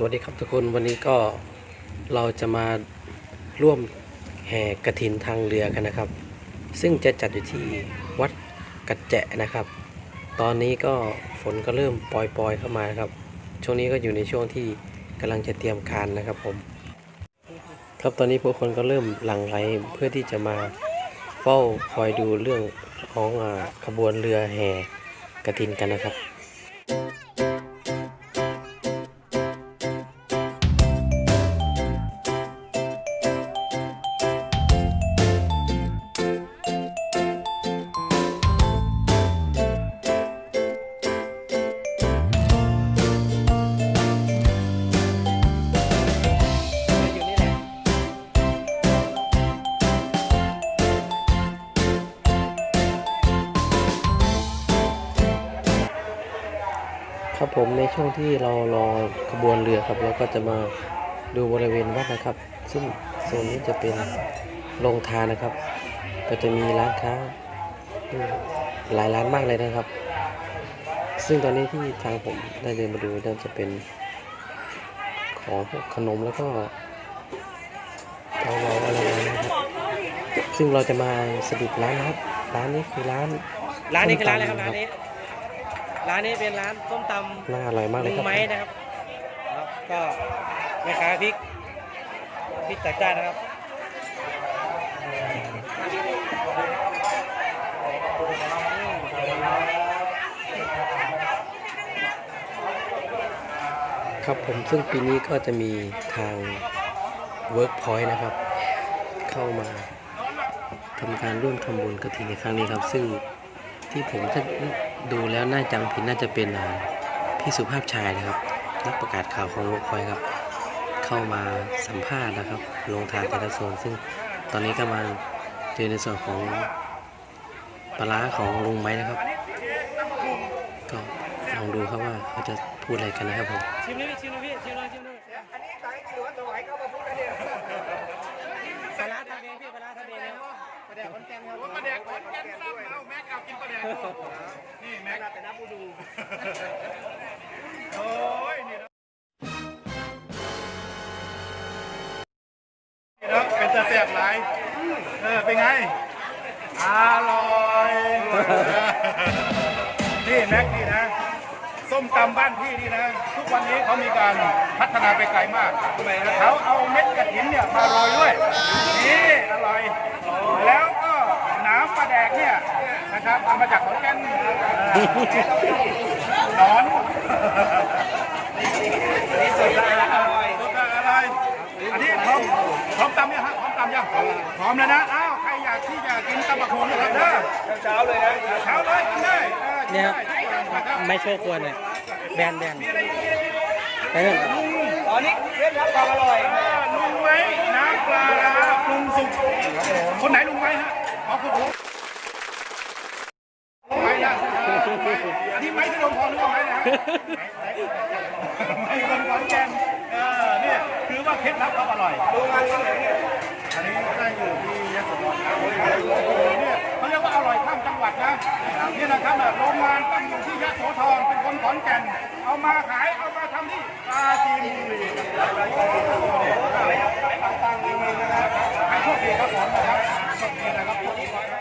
สวัสดีครับทุกคนวันนี้ก็เราจะมาร่วมแห่กระถินทางเรือกันนะครับ ซึ่งจะจัดอยู่ที่วัด กระแจะนะครับ ตอนนี้ก็ฝนก็เริ่มปล่อยๆเข้ามาครับ ช่วงนี้ก็อยู่ในช่วงที่กำลังจะเตรียมคานนะครับผม ครับตอนนี้ผู้คนก็เริ่มหลั่งไหลเพื่อที่จะมาเฝ้าคอยดูเรื่องของอขบวนเรือแห่กระถินกันนะครับ ครับผมในช่วงที่เรารอขบวนเรือครับเราก็จะมาดูบริเวณวัดนะครับ ซึ่งโซนนี้จะเป็นโรงทานนะครับ ก็จะมีร้านค้าหลายร้านมากเลยนะครับ ซึ่งตอนนี้ที่ทางผมได้เดินมาดูน่าจะเป็นของพวกขนมแล้วก็เกาเหลาอะไรนะครับซึ่งเราจะมาสะดุดร้านนะครับ ร้านนี้คือร้านร้านนี้คือร้านอะไรครับร้านนี้ ร้านนี้เป็นร้านส้มตำน่าอร่อยมากเลยลุครังบไม้นะครับครับ ก็แม่ค้าพริกพริกจัดจ้านนะครับครับผมซึ่งปีนี้ก็จะมีทาง Workpoint นะครับ เข้ามาทำการร่วมทำบุญกระถินในครั้งนี้ครับ ซึ่ง ที่ผมจะดูแล้วน่าจังผิดน่าจะเป็นพี่สุภาพชายนะครับ นักประกาศข่าวของ Workpoint ครับ เข้ามาสัมภาษณ์นะครับ ลงทานแต่ละโซนซึ่งตอนนี้ก็มาเจอในส่วนของปลาร้าของลุงไม้นะครับ ก็ลองดูครับว่าเขาจะพูดอะไรกันนะครับผมชิมเลยชิมเลยพี่ชิมเลยชิมเลยปลา แดกขอนแก่นครับประแดกขอนแก่นซ้ำเอาแม็กเอากินประแดกนี่แม็กเป็นน้ำบูดูโอ้ยนี่นะนี่นะเป็นจะแสบหลายเออเป็นไงอร่อยนี่แม็กนี่นะส้มตำบ้านพี่นี่นะ ทุกวันนี้เขามีการพัฒนาไปไกลมากเขาเอาเม็ดกระถินเนี่ยมาโรยด้วยนี่อร่อยแล้ว ปลาแดกเนี่ยนะครับเอามาจากขอนแก่นหนอนอันนี้สดอร่อยสดอร่อยอันนี้พร้อมพร้อมตำยังฮะพร้อมตำยังพร้อมแล้วนะอ้าวใครอยากที่จะกินตำบักหุ่นนะครับเด้อเช้าเลยนะเช้าเลยกินได้ออกิเนี่ยครับได้นะครับไม่โชว์ควรเลยแบนแบนมีอะไรอีกมีอะไรอีกไปเถอะอ๋อนี่เคล็ดลับความอร่อยลุงไว้น้ำปลาร้าปรุงสุกคนไหนลุงไว้ฮะอ๋อคือผม ไม้นะอันนี้ไม้ที่ลงพรหรือว่าไม้นะฮะไม้คนขอนแก่นเออเนี่ยคือว่าเคล็ดลับความอร่อยโรงานที่ไหนเนี่ยอันนี้ตั้อยู่ที่ยะโสธรครับเนี่ยเขาเรียกว่าอร่อยข้ามจังหวัดนะนี่นะครับโรงงานตั้งอยู่ที่ยะโสธรเป็นคนขอนแก่น เอามาขายเอามาทำที่ปราจีนบุรีต่างๆนะครับให้โชคดีครับผมนนะครับ โชคดีครับค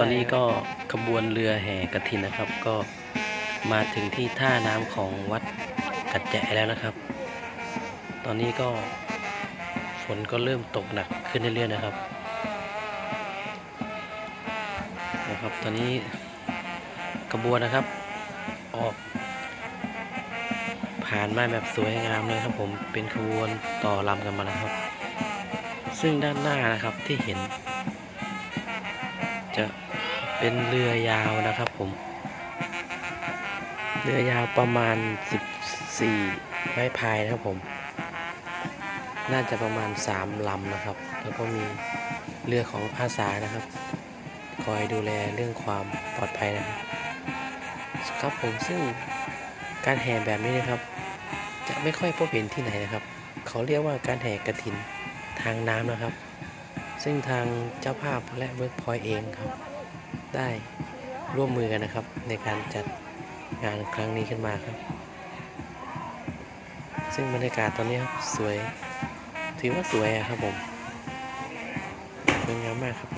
ตอนนี้ก็ขบวนเรือแห่กระถินนะครับ ก็มาถึงที่ท่าน้ำของวัดกัดแจะแล้วนะครับ ตอนนี้ก็ฝนก็เริ่มตกหนักขึ้นเรื่อยๆนะครับนะครับ ตอนนี้ขบวนนะครับออก ผ่านมาแบบสวยงามเลยครับผมเป็นขบวนต่อลำกันมาแล้วครับ ซึ่งด้านหน้านะครับที่เห็น จะ เป็นเรือยาวนะครับผม เรือยาวประมาณ 14 ไม้พายนะครับผม น่าจะประมาณ 3ลำนะครับ แล้วก็มีเรือของอาสานะครับ คอยดูแลเรื่องความปลอดภัยนะครับ ครับผมซึ่งการแห่แบบนี้นะครับ จะไม่ค่อยพบเห็นที่ไหนนะครับ เขาเรียกว่าการแห่กระถินทางน้ำนะครับ ซึ่งทางเจ้าภาพและเวิร์กพอยเองครับ ได้ร่วมมือกันนะครับ ในการจัดงานครั้งนี้ขึ้นมาครับ ซึ่งบรรยากาศตอนนี้ครับสวย ถือว่าสวยอะครับผมสวยงามมากครับผ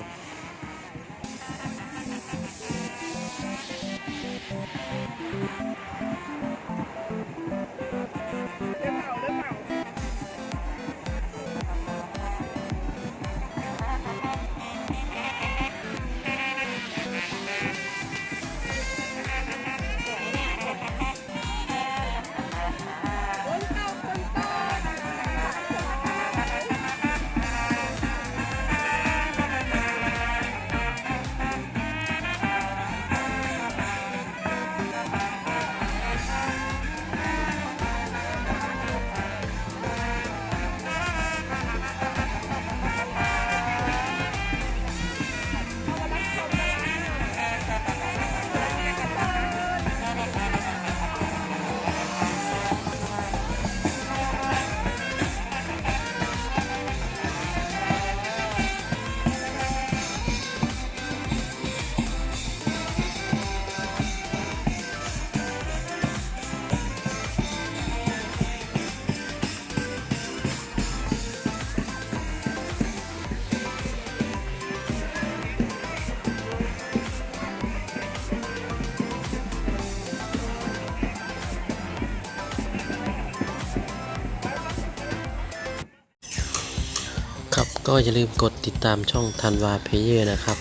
มครับ ก็อย่าลืมกดติดตามช่องทันวาเพเยอร์นะครับ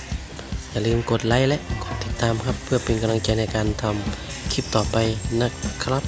อย่าลืมกดไลค์และกดติดตามครับ เพื่อเป็นกำลังใจในการทำคลิปต่อไปนะครับ